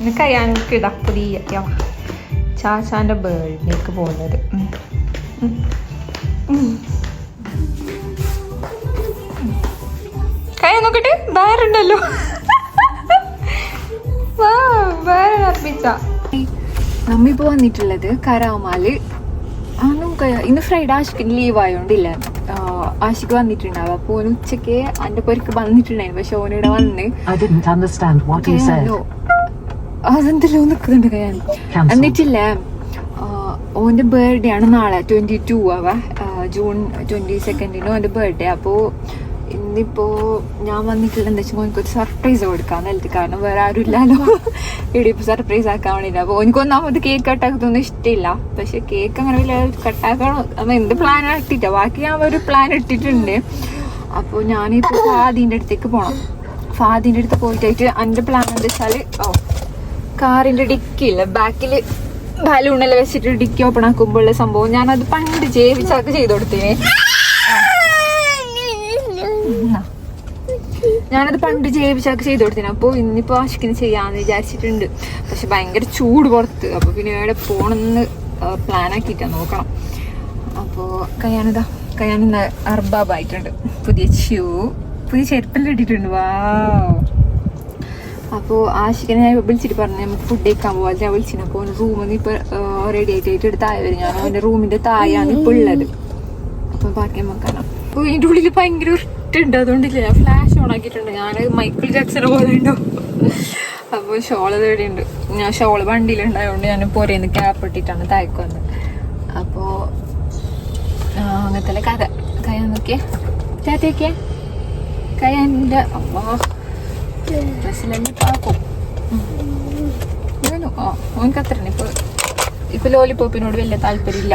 എനിക്ക് അയാൾക്ക് ഇതാ പുതിയ യാ, ചാച്ചാന്റെ ബേർഡേക്ക് പോകുന്നത്. കൈ നോക്കട്ടെ വേറുണ്ടല്ലോ വേറെ അർപ്പിച്ച. നമ്മിപ്പോ വന്നിട്ടുള്ളത് കരാമാൽ. നമുക്ക് ഇന്ന് ഫ്രൈഡേ ആഷിക്കിന് ലീവ് ആയതുകൊണ്ടില്ല ആഷിക്ക് വന്നിട്ടുണ്ടാവും. അപ്പൊ ഓന് ഉച്ചയ്ക്ക് അന്റെ പൊരിക്ക് വന്നിട്ടുണ്ടായിരുന്നു. പക്ഷെ ഓനിവിടെ വന്ന് അതെന്തല്ലോ നിൽക്കുന്നുണ്ട് കയ്യാൻ. എന്നിട്ടില്ലേ ആ, ഓന്റെ ബർത്ത്ഡേ ആണ് നാളെ ട്വന്റി ടു ആവ. ജൂൺ ട്വന്റി സെക്കൻഡിന് ഓന്റെ ബർത്ത്ഡേ അപ്പോ ഇന്നിപ്പോ ഞാൻ വന്നിട്ടില്ല എന്താ വെച്ചാൽ ഓനക്ക് ഒരു സർപ്രൈസ് കൊടുക്കാൻ നിലത്ത് കാരണം വേറെ ആരും ഇല്ലല്ലോ ഇവിടെ ഇപ്പൊ സർപ്രൈസ് ആക്കാൻ വേണ്ടി അപ്പൊ എനിക്ക് ഒന്നാമത് കേക്ക് കട്ടാക്കുന്നൊന്നും ഇഷ്ടമില്ല പക്ഷെ കേക്ക് അങ്ങനെ വലിയ കട്ടാക്കണം അത് എന്ത് പ്ലാൻ ഇട്ടിട്ടാ? ബാക്കി ഞാൻ ഒരു പ്ലാൻ ഇട്ടിട്ടുണ്ട്. അപ്പോൾ ഞാനിപ്പോ ഫാദിന്റെ അടുത്തേക്ക് പോണം. ഫാദിന്റെ അടുത്ത് പോയിട്ടായിട്ട് എന്റെ പ്ലാൻ എന്താ വെച്ചാൽ ഓ കാറിന്റെ ഡിക്കി ഇല്ല ബാക്കിൽ ബലൂണെല്ലാം വെച്ചിട്ട് ഡിക്കി ഓപ്പൺ ആക്കുമ്പോഴുള്ള സംഭവം. അത് പണ്ട് ജീവിച്ചാക്ക് ചെയ്തു കൊടുത്തേനെ. ഞാനത് പണ്ട് ജീവിച്ചാക്ക് ചെയ്തു കൊടുത്തേനെ. അപ്പോൾ ഇന്നിപ്പോ ആശിക്കിന് ചെയ്യാന്ന് വിചാരിച്ചിട്ടുണ്ട്. പക്ഷെ ഭയങ്കര ചൂട് പുറത്ത്. അപ്പൊ പിന്നെ പോണെന്ന് പ്ലാൻ ആക്കിയിട്ടാ നോക്കണം. അപ്പോ കയ്യാനിതാ കയ്യാൻ ഇന്ന് അർബാബായിട്ടുണ്ട്. പുതിയ ഷൂ. പുതിയ ചെരുപ്പെല്ലാം ഇട്ടിട്ടുണ്ട്. വാ. അപ്പോൾ ആശിക്കനെ ഞാൻ വിളിച്ചിട്ട് പറഞ്ഞു നമുക്ക് ഫുഡ് കഴിക്കാൻ പോകാൻ ഞാൻ വിളിച്ചിന്. അപ്പോൾ റൂമിൽ നിന്ന് ഇപ്പോൾ റെഡി ആയിട്ട് എടുത്ത് താഴെ ഞാൻ അവന്റെ റൂമിന്റെ താഴെയാണ് ഇപ്പോൾ ഉള്ളത്. അപ്പം ബാക്കി നമുക്ക് കാണാം. അപ്പോൾ ഇതിന്റെ ഉള്ളിൽ ഭയങ്കര ഇട്ടുണ്ട് അതുകൊണ്ടില്ല ഞാൻ ഫ്ലാഷ് ഓൺ ആക്കിയിട്ടുണ്ട്. ഞാൻ മൈക്കിൾ ജാക്സനെ പോലെ ഉണ്ടോ. അപ്പോൾ ഷോൾ ഉണ്ട്. ഞാൻ ഷോൾ വണ്ടിയിലുണ്ടായതുകൊണ്ട് ഞാൻ പോരേന്ന് ക്യാപ്പ് ഇട്ടിട്ടാണ് താഴേക്ക് വന്നത് അപ്പോൾ അങ്ങനത്തെ കഥ. കയ്യാൻ നോക്കിയേ. ചാത്തേക്കേ കയ്യാന്റെ അമ്മ. ഡ്രസ്സിലെല്ലാം പാക്കും ഇവനു ആ ഓനക്ക് അത്ര ഇപ്പൊ ഇപ്പൊ ലോലിപോപ്പിനോട് വലിയ താല്പര്യമില്ല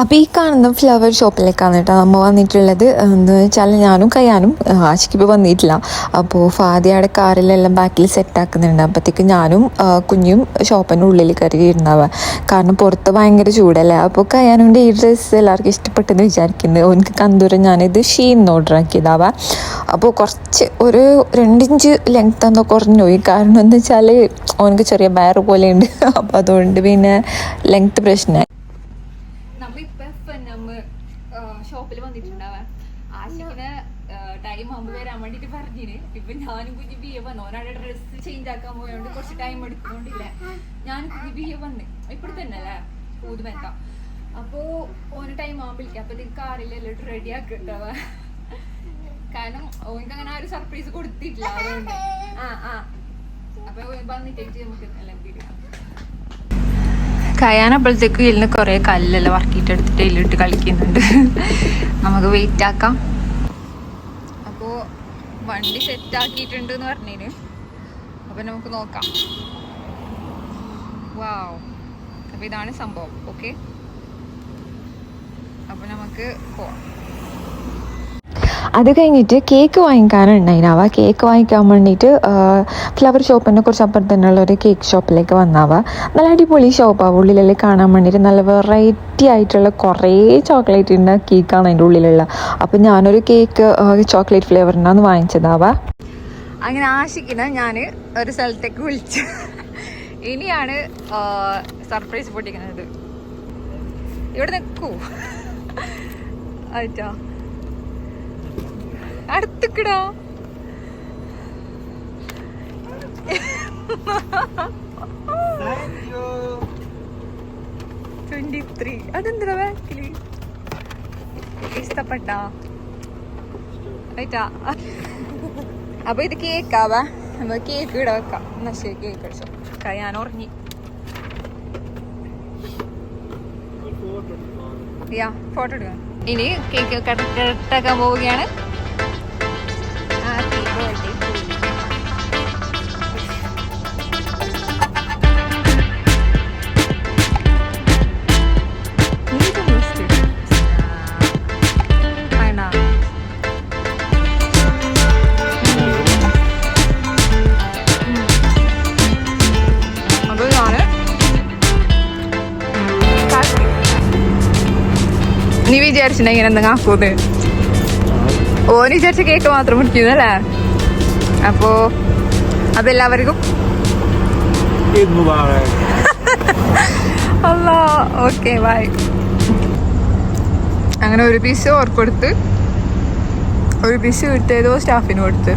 അപ്പോൾ ഈ കാണുന്ന ഫ്ലവർ ഷോപ്പിലേക്കാണ് കേട്ടോ നമ്മൾ വന്നിട്ടുള്ളത്. എന്ന് വെച്ചാൽ ഞാനും കയ്യാനും ആശിക്ക് ഇപ്പോൾ വന്നിട്ടില്ല. അപ്പോൾ ഫാദിയുടെ കാറിലെല്ലാം ബാക്കിൽ സെറ്റാക്കുന്നുണ്ട് അപ്പോഴത്തേക്ക് ഞാനും കുഞ്ഞും ഷോപ്പിന്റെ ഉള്ളിൽ കയറി ഇരുന്നാവുക കാരണം പുറത്ത് ഭയങ്കര ചൂടല്ലേ? അപ്പോൾ കയ്യാനുണ്ട് ഈ ഡ്രസ്സ് എല്ലാവർക്കും ഇഷ്ടപ്പെട്ടെന്ന് വിചാരിക്കുന്നത് ഓനക്ക് കന്തൂരം ഞാനിത് ഷീന്ന് ഓർഡർ ആക്കിയതാവാ. അപ്പോൾ കുറച്ച് ഒരു രണ്ടിഞ്ച് ലെങ്ത് എന്നോ കുറഞ്ഞു പോയി. കാരണം എന്താ വെച്ചാൽ ഓനക്ക് ചെറിയ ബയർ പോലെ ഉണ്ട് അപ്പോൾ അതുകൊണ്ട് പിന്നെ ലെങ്ത് പ്രശ്നമായി. ഷോപ്പിൽ വന്നിട്ടുണ്ടാവാ. ആശിക്കിന് ടൈം ആകുമ്പോ വരാൻ വേണ്ടിട്ട് പറഞ്ഞിന്. ഇപ്പൊ ഞാനും കുഞ്ഞു ബിയ വന്നു. ഓനാടെ ഡ്രസ്സ് ചേഞ്ച് ആക്കാൻ പോയോണ്ട് കുറച്ച് ടൈം എടുക്കുന്നോണ്ടില്ല. ഞാൻ കുഞ്ഞു ബിയ വന്ന്. ഇപ്പോൾ തന്നെ അല്ലേ ഊതുമെത്ത അപ്പോ ഓന് ടൈം ആകുമ്പോഴേക്കും അപ്പൊ കാറിലെല്ലാം റെഡി ആക്കിണ്ടാവാ കാരണം ഓനക്ക് അങ്ങനെ ആ ഒരു സർപ്രൈസ് കൊടുത്തിട്ടില്ല. അതുകൊണ്ട്. ആ ആ. അപ്പൊ വന്നിട്ട് വന്നിട്ടേക്ക് നമുക്ക് എല്ലാം തിരിയാം കയാനപ്പോഴത്തേക്ക് ഇതിന് കുറേ കല്ലെല്ലാം വർക്കിയിട്ട് എടുത്തിട്ട് ഇതിലിട്ട് കളിക്കുന്നുണ്ട്. നമുക്ക് വെയിറ്റ് ആക്കാം. അപ്പോൾ വണ്ടി സെറ്റ് ആക്കിയിട്ടുണ്ട് എന്ന് പറഞ്ഞതിന് അപ്പം നമുക്ക് നോക്കാം. വാവ് അപ്പോൾ ഇതാണ് സംഭവം. ഓക്കെ അപ്പോൾ നമുക്ക് പോവാം. അത് കഴിഞ്ഞിട്ട് കേക്ക് വാങ്ങിക്കാനുണ്ടായിനാവ കേക്ക് വാങ്ങിക്കാൻ വേണ്ടിയിട്ട് ഫ്ലവർ ഷോപ്പിന്റെ കുറച്ച് അപ്പുറത്ത് തന്നെയുള്ള ഒരു കേക്ക് ഷോപ്പിലേക്ക് വന്നാവ. നല്ല അടിപൊളി ഷോപ്പാണ് ഉള്ളിലെല്ലാം കാണാൻ വേണ്ടിയിട്ട് നല്ല വെറൈറ്റി ആയിട്ടുള്ള കുറേ ചോക്ലേറ്റിന്റെ കേക്കാണ് അതിന്റെ ഉള്ളിലുള്ള. അപ്പോൾ ഞാനൊരു കേക്ക് ചോക്ലേറ്റ് ഫ്ലേവറിനാന്ന് വാങ്ങിച്ചതാവ. അങ്ങനെ ആശിക്കുന്ന ഞാൻ ഒരു സ്ഥലത്തേക്ക് വിളിച്ചു. ഇനിയാണ് സർപ്രൈസ് പൊട്ടിക്കുന്നത്. ഇവിടെ നിൽക്കൂ ആയിട്ടാ. അടുത്തിക്കടാ. ട്വന്റി ത്രീ അതെന്താ ബാക്കിൽ? ഇഷ്ടപ്പെട്ട. ആയിട്ടാ. അപ്പൊ ഇത് കേക്കാവാ. നമ്മ കേക്ക് ഇവിടെ വെക്കാം. എന്നാ ശരി കേക്ക് കഴിച്ചോ ഞാൻ ഉറങ്ങി. യാ ഫോട്ടോ എടുക്കാം. ഇനി കേക്ക് കട്ടാക്കാൻ പോവുകയാണ്. നീ വിചാരിച്ചിട്ടുണ്ടെങ്കിൽ ഇങ്ങനെ എന്തെങ്കിലും ആക്കൂന്ന് ഓന് വിചാരിച്ച കേക്ക് മാത്രം മുടിക്കുന്നല്ലേ അപ്പോ അതെല്ലാവർക്കും. അല്ല ഓക്കെ ബൈ. അങ്ങനെ ഒരു പീസ് ഓർക്ക് കൊടുത്ത് ഒരു പീസ് കിട്ടിയതോ സ്റ്റാഫിന് കൊടുത്ത്.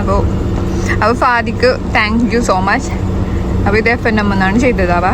അപ്പോൾ അപ്പോൾ ഫാദിക്ക് താങ്ക് യു സോ മച്ച് അപ്പോൾ ഇത് എഫ് എൻ എം എന്നാണ് ചെയ്തതാവാ